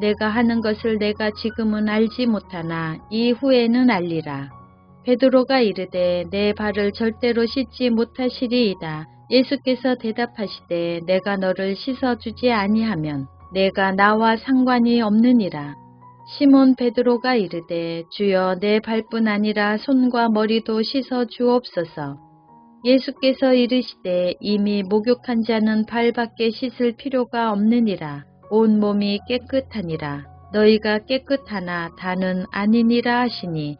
내가 하는 것을 내가 지금은 알지 못하나 이후에는 알리라. 베드로가 이르되 내 발을 절대로 씻지 못하시리이다. 예수께서 대답하시되 내가 너를 씻어주지 아니하면 내가 나와 상관이 없느니라. 시몬 베드로가 이르되 주여 내 발뿐 아니라 손과 머리도 씻어 주옵소서. 예수께서 이르시되 이미 목욕한 자는 발밖에 씻을 필요가 없느니라. 온 몸이 깨끗하니라. 너희가 깨끗하나 다는 아니니라 하시니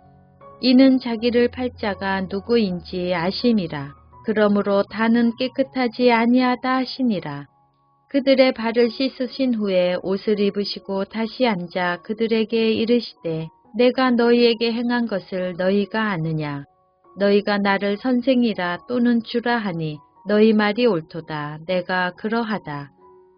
이는 자기를 팔자가 누구인지 아심이라. 그러므로 다는 깨끗하지 아니하다 하시니라. 그들의 발을 씻으신 후에 옷을 입으시고 다시 앉아 그들에게 이르시되 내가 너희에게 행한 것을 너희가 아느냐. 너희가 나를 선생이라 또는 주라 하니 너희 말이 옳도다. 내가 그러하다.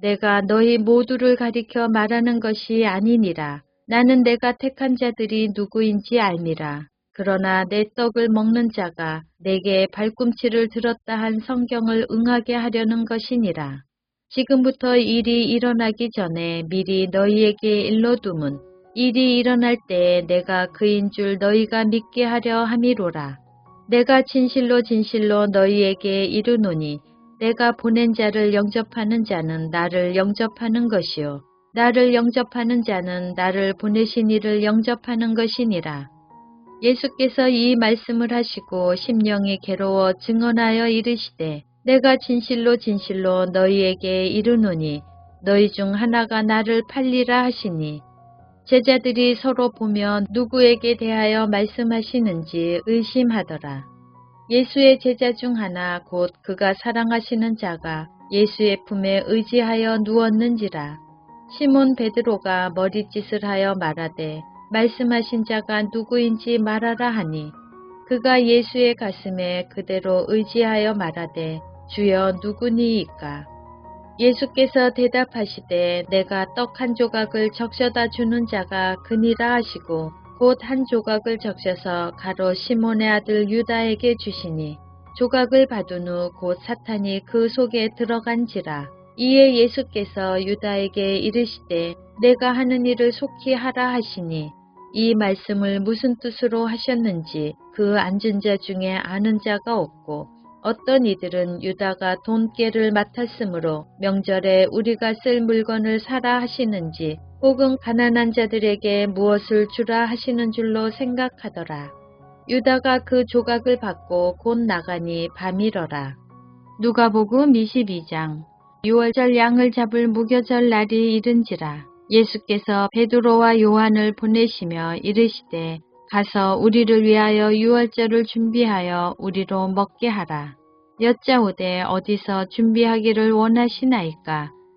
내가 너희 모두를 가리켜 말하는 것이 아니니라. 나는 내가 택한 자들이 누구인지 알미라. 그러나 내 떡을 먹는 자가 내게 발꿈치를 들었다 한 성경을 응하게 하려는 것이니라. 지금부터 일이 일어나기 전에 미리 너희에게 일러둠은 일이 일어날 때 내가 그인 줄 너희가 믿게 하려 함이로라. 내가 진실로 진실로 너희에게 이르노니 내가 보낸 자를 영접하는 자는 나를 영접하는 것이요. 나를 영접하는 자는 나를 보내신 이를 영접하는 것이니라. 예수께서 이 말씀을 하시고 심령이 괴로워 증언하여 이르시되 내가 진실로 진실로 너희에게 이르노니 너희 중 하나가 나를 팔리라 하시니 제자들이 서로 보며 누구에게 대하여 말씀하시는지 의심하더라. 예수의 제자 중 하나 곧 그가 사랑하시는 자가 예수의 품에 의지하여 누웠는지라. 시몬 베드로가 머리짓을 하여 말하되 말씀하신 자가 누구인지 말하라 하니 그가 예수의 가슴에 그대로 의지하여 말하되 주여 누구니이까 예수께서 대답하시되 내가 떡 한 조각을 적셔다 주는 자가 그니라 하시고 곧 한 조각을 적셔서 가로 시몬의 아들 유다에게 주시니 조각을 받은 후 곧 사탄이 그 속에 들어간지라. 이에 예수께서 유다에게 이르시되 내가 하는 일을 속히 하라 하시니 이 말씀을 무슨 뜻으로 하셨는지 그 앉은 자 중에 아는 자가 없고 어떤 이들은 유다가 돈깨를 맡았으므로 명절에 우리가 쓸 물건을 사라 하시는지 혹은 가난한 자들에게 무엇을 주라 하시는 줄로 생각하더라. 유다가 그 조각을 받고 곧 나가니 밤이러라. 누가복음 22장 6월절 양을 잡을 무교절 날이 이른지라 예수께서 베드로와 요한을 보내시며 이르시되 가서 우리를 위하여 유월절을 준비하여 우리로 먹게 하라. 여짜오되 어디서 준비하기를 원하시나이까?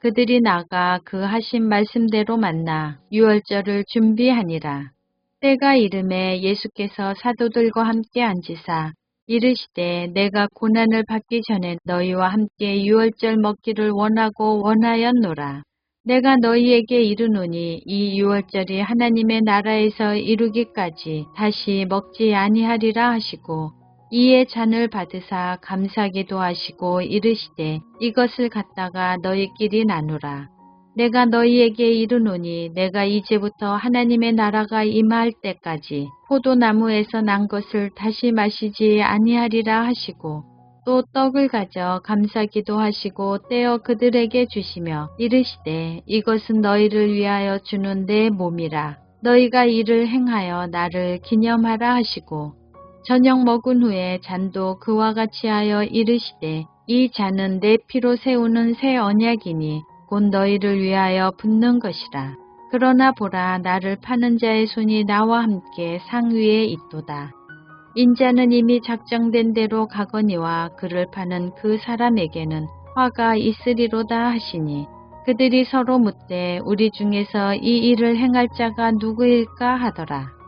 그들이 나가 그 하신 말씀대로 만나 유월절을 준비하니라. 때가 이름에 예수께서 사도들과 함께 앉으사 이르시되 내가 고난을 받기 전에 너희와 함께 유월절 먹기를 원하고 원하였노라. 내가 너희에게 이르노니 이 유월절이 하나님의 나라에서 이루기까지 다시 먹지 아니하리라 하시고 이에 잔을 받으사 감사기도 하시고 이르시되 이것을 갖다가 너희끼리 나누라. 내가 너희에게 이르노니 내가 이제부터 하나님의 나라가 임할 때까지 포도나무에서 난 것을 다시 마시지 아니하리라 하시고 또 떡을 가져 감사기도 하시고 떼어 그들에게 주시며 이르시되 이것은 너희를 위하여 주는 내 몸이라 너희가 이를 행하여 나를 기념하라 하시고 저녁 먹은 후에 잔도 그와 같이 하여 이르시되 이 잔은 내 피로 세우는 새 언약이니 곧 너희를 위하여 붓는 것이라. 그러나 보라 나를 파는 자의 손이 나와 함께 상 위에 있도다. 인자는 이미 작정된 대로 가거니와 그를 파는 그 사람에게는 화가 있으리로다 하시니 그들이 서로 묻되 우리 중에서 이 일을 행할 자가 누구일까 하더라.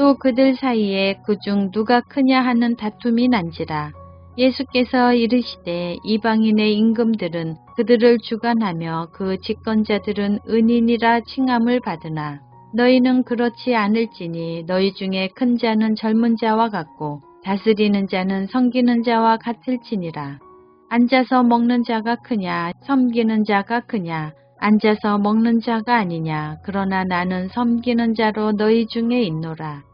또 그들 사이에 그중 누가 크냐 하는 다툼이 난지라. 예수께서 이르시되 이방인의 임금들은 그들을 주관하며 그 집권자들은 은인이라 칭함을 받으나 너희는 그렇지 않을지니 너희 중에 큰 자는 젊은 자와 같고 다스리는 자는 섬기는 자와 같을지니라. 앉아서 먹는 자가 크냐 섬기는 자가 크냐 앉아서 먹는 자가 아니냐 그러나 나는 섬기는 자로 너희 중에 있노라.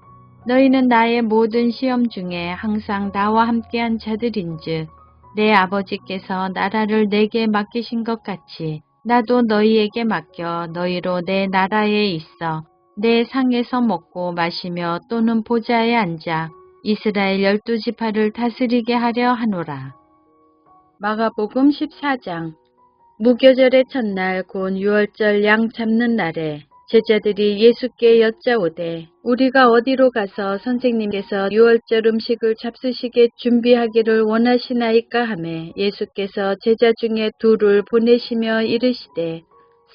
너희는 나의 모든 시험 중에 항상 나와 함께한 자들인즉 내 아버지께서 나라를 내게 맡기신 것 같이 나도 너희에게 맡겨 너희로 내 나라에 있어 내 상에서 먹고 마시며 또는 보좌에 앉아 이스라엘 열두 지파를 다스리게 하려 하노라. 마가복음 14장 무교절의 첫날 곧 유월절 양 잡는 날에 제자들이 예수께 여짜오되 우리가 어디로 가서 선생님께서 유월절 음식을 잡수시게 준비하기를 원하시나이까 하매 예수께서 제자 중에 둘을 보내시며 이르시되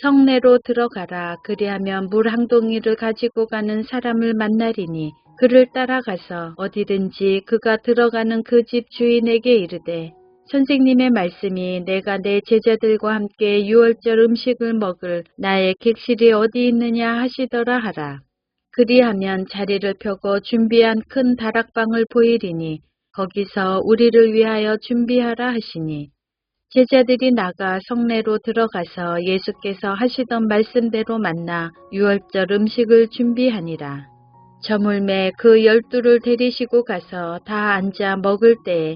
성내로 들어가라. 그리하면 물 한 동이를 가지고 가는 사람을 만나리니 그를 따라가서 어디든지 그가 들어가는 그 집 주인에게 이르되 선생님의 말씀이 내가 내 제자들과 함께 유월절 음식을 먹을 나의 객실이 어디 있느냐 하시더라 하라. 그리하면 자리를 펴고 준비한 큰 다락방을 보이리니 거기서 우리를 위하여 준비하라 하시니 제자들이 나가 성내로 들어가서 예수께서 하시던 말씀대로 만나 유월절 음식을 준비하니라. 저물매 그 열두를 데리시고 가서 다 앉아 먹을 때에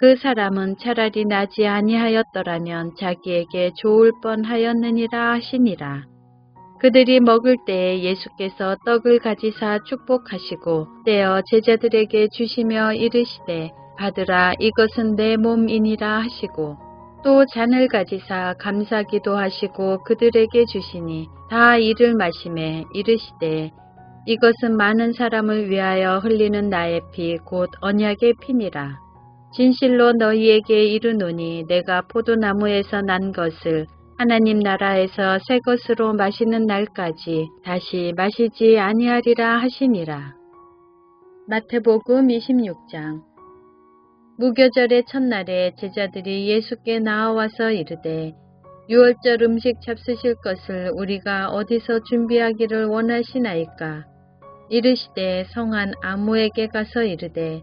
그 사람은 차라리 나지 아니하였더라면 자기에게 좋을 뻔하였느니라 하시니라. 그들이 먹을 때에 예수께서 떡을 가지사 축복하시고 떼어 제자들에게 주시며 이르시되 받으라 이것은 내 몸이니라 하시고 또 잔을 가지사 감사기도 하시고 그들에게 주시니 다 이를 마심에 이르시되 이것은 많은 사람을 위하여 흘리는 나의 피 곧 언약의 피니라. 진실로 너희에게 이르노니 내가 포도나무에서 난 것을 하나님 나라에서 새 것으로 마시는 날까지 다시 마시지 아니하리라 하시니라. 마태복음 26장 무교절의 첫날에 제자들이 예수께 나와서 이르되 유월절 음식 잡수실 것을 우리가 어디서 준비하기를 원하시나이까? 이르시되 성한 아무에게 가서 이르되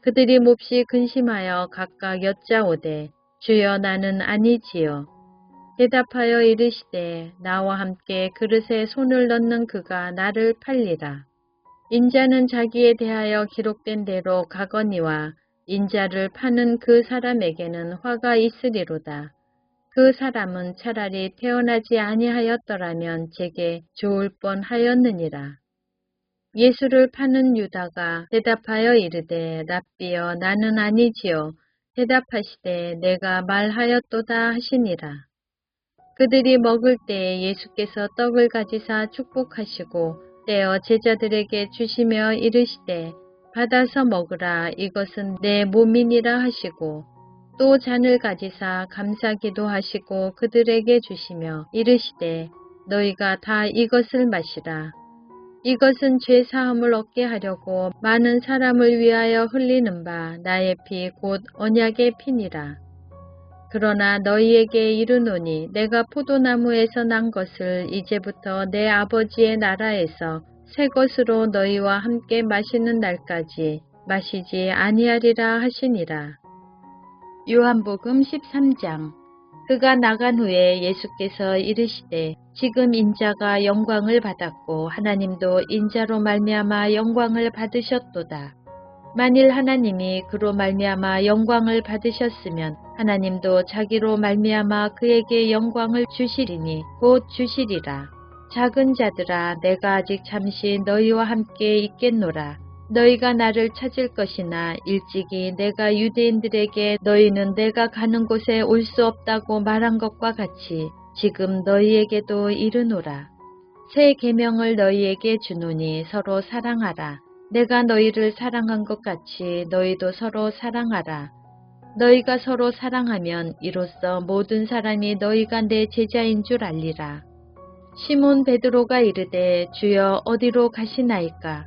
그들이 몹시 근심하여 각각 여짜오되 주여 나는 아니지요. 대답하여 이르시되 나와 함께 그릇에 손을 넣는 그가 나를 팔리라. 인자는 자기에 대하여 기록된 대로 가거니와 인자를 파는 그 사람에게는 화가 있으리로다. 그 사람은 차라리 태어나지 아니하였더라면 제게 좋을 뻔하였느니라. 예수를 파는 유다가 대답하여 이르되 랍비여 나는 아니지요. 대답하시되 내가 말하였도다 하시니라. 그들이 먹을 때에 예수께서 떡을 가지사 축복하시고 떼어 제자들에게 주시며 이르시되 받아서 먹으라 이것은 내 몸이니라 하시고 또 잔을 가지사 감사기도 하시고 그들에게 주시며 이르시되 너희가 다 이것을 마시라. 이것은 죄 사함을 얻게 하려고 많은 사람을 위하여 흘리는 바 나의 피 곧 언약의 피니라. 그러나 너희에게 이르노니 내가 포도나무에서 난 것을 이제부터 내 아버지의 나라에서 새 것으로 너희와 함께 마시는 날까지 마시지 아니하리라 하시니라. 요한복음 13장 그가 나간 후에 예수께서 이르시되 지금 인자가 영광을 받았고 하나님도 인자로 말미암아 영광을 받으셨도다. 만일 하나님이 그로 말미암아 영광을 받으셨으면 하나님도 자기로 말미암아 그에게 영광을 주시리니 곧 주시리라. 작은 자들아 내가 아직 잠시 너희와 함께 있겠노라. 너희가 나를 찾을 것이나 일찍이 내가 유대인들에게 너희는 내가 가는 곳에 올 수 없다고 말한 것과 같이 지금 너희에게도 이르노라. 새 계명을 너희에게 주노니 서로 사랑하라. 내가 너희를 사랑한 것 같이 너희도 서로 사랑하라. 너희가 서로 사랑하면 이로써 모든 사람이 너희가 내 제자인 줄 알리라. 시몬 베드로가 이르되 주여 어디로 가시나이까?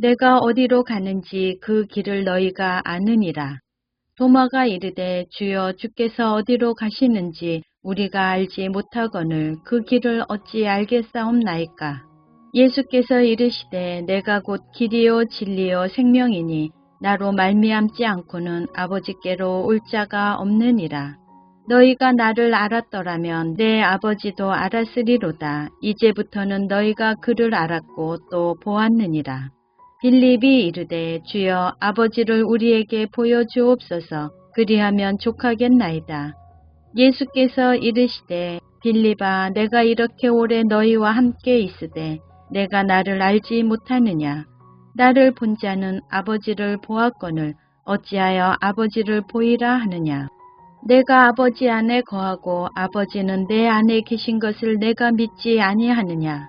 내가 어디로 가는지 그 길을 너희가 아느니라. 도마가 이르되 주여 주께서 어디로 가시는지 우리가 알지 못하거늘 그 길을 어찌 알겠사옵나이까. 예수께서 이르시되 내가 곧 길이요 진리요 생명이니 나로 말미암지 않고는 아버지께로 올 자가 없느니라. 너희가 나를 알았더라면 내 아버지도 알았으리로다. 이제부터는 너희가 그를 알았고 또 보았느니라. 빌립이 이르되 주여 아버지를 우리에게 보여주옵소서. 그리하면 족하겠나이다. 예수께서 이르시되 빌립아 내가 이렇게 오래 너희와 함께 있으되 내가 나를 알지 못하느냐? 나를 본 자는 아버지를 보았거늘 어찌하여 아버지를 보이라 하느냐? 내가 아버지 안에 거하고 아버지는 내 안에 계신 것을 내가 믿지 아니하느냐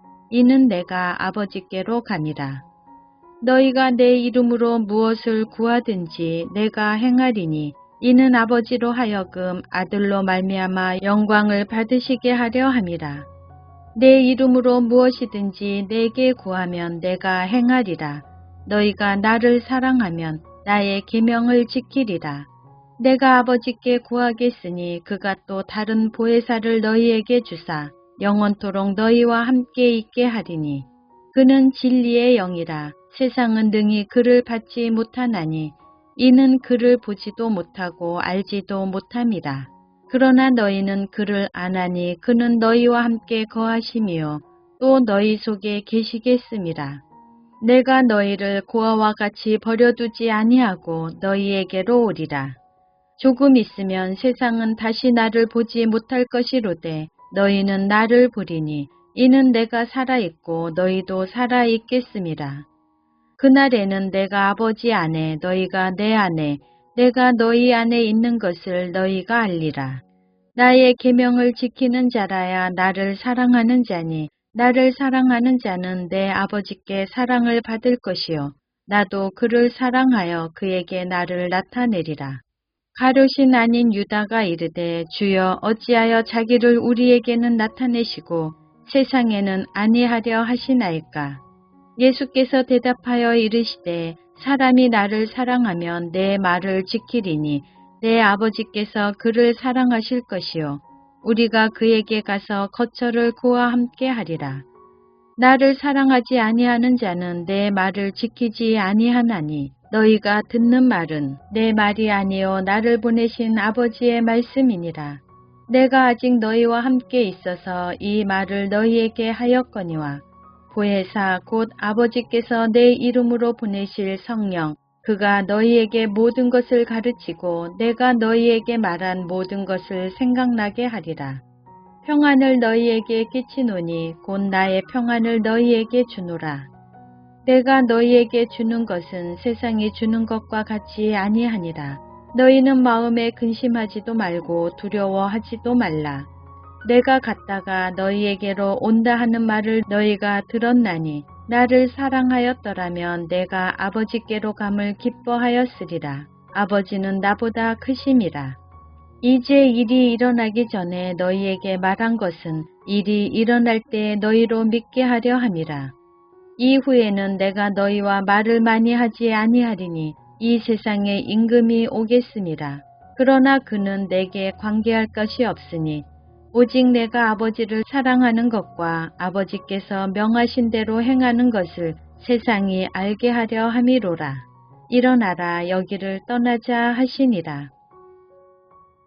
이는 내가 아버지께로 가니라. 너희가 내 이름으로 무엇을 구하든지 내가 행하리니 이는 아버지로 하여금 아들로 말미암아 영광을 받으시게 하려 함이라. 내 이름으로 무엇이든지 내게 구하면 내가 행하리라. 너희가 나를 사랑하면 나의 계명을 지키리라. 내가 아버지께 구하겠으니 그가 또 다른 보혜사를 너희에게 주사 영원토록 너희와 함께 있게 하리니 그는 진리의 영이라 세상은 능히 그를 받지 못하나니 이는 그를 보지도 못하고 알지도 못함이라. 그러나 너희는 그를 아나니 그는 너희와 함께 거하심이요 또 너희 속에 계시겠음이라. 내가 너희를 고아와 같이 버려두지 아니하고 너희에게로 오리라. 조금 있으면 세상은 다시 나를 보지 못할 것이로되 너희는 나를 보리니 이는 내가 살아있고 너희도 살아있겠음이라. 그날에는 내가 아버지 안에 너희가 내 안에 내가 너희 안에 있는 것을 너희가 알리라. 나의 계명을 지키는 자라야 나를 사랑하는 자니 나를 사랑하는 자는 내 아버지께 사랑을 받을 것이요 나도 그를 사랑하여 그에게 나를 나타내리라. 가룟신 아닌 유다가 이르되 주여 어찌하여 자기를 우리에게는 나타내시고 세상에는 아니하려 하시나이까. 예수께서 대답하여 이르시되 사람이 나를 사랑하면 내 말을 지키리니 내 아버지께서 그를 사랑하실 것이요 우리가 그에게 가서 거처를 그와 함께 하리라. 나를 사랑하지 아니하는 자는 내 말을 지키지 아니하나니 너희가 듣는 말은 내 말이 아니요 나를 보내신 아버지의 말씀이니라. 내가 아직 너희와 함께 있어서 이 말을 너희에게 하였거니와 보혜사 곧 아버지께서 내 이름으로 보내실 성령 그가 너희에게 모든 것을 가르치고 내가 너희에게 말한 모든 것을 생각나게 하리라. 평안을 너희에게 끼치노니 곧 나의 평안을 너희에게 주노라. 내가 너희에게 주는 것은 세상이 주는 것과 같이 아니하니라. 너희는 마음에 근심하지도 말고 두려워하지도 말라. 내가 갔다가 너희에게로 온다 하는 말을 너희가 들었나니 나를 사랑하였더라면 내가 아버지께로 감을 기뻐하였으리라. 아버지는 나보다 크심이라. 이제 일이 일어나기 전에 너희에게 말한 것은 일이 일어날 때 너희로 믿게 하려 함이라. 이후에는 내가 너희와 말을 많이 하지 아니하리니 이 세상에 임금이 오겠습니다. 그러나 그는 내게 관계할 것이 없으니 오직 내가 아버지를 사랑하는 것과 아버지께서 명하신 대로 행하는 것을 세상이 알게 하려 함이로라. 일어나라 여기를 떠나자 하시니라.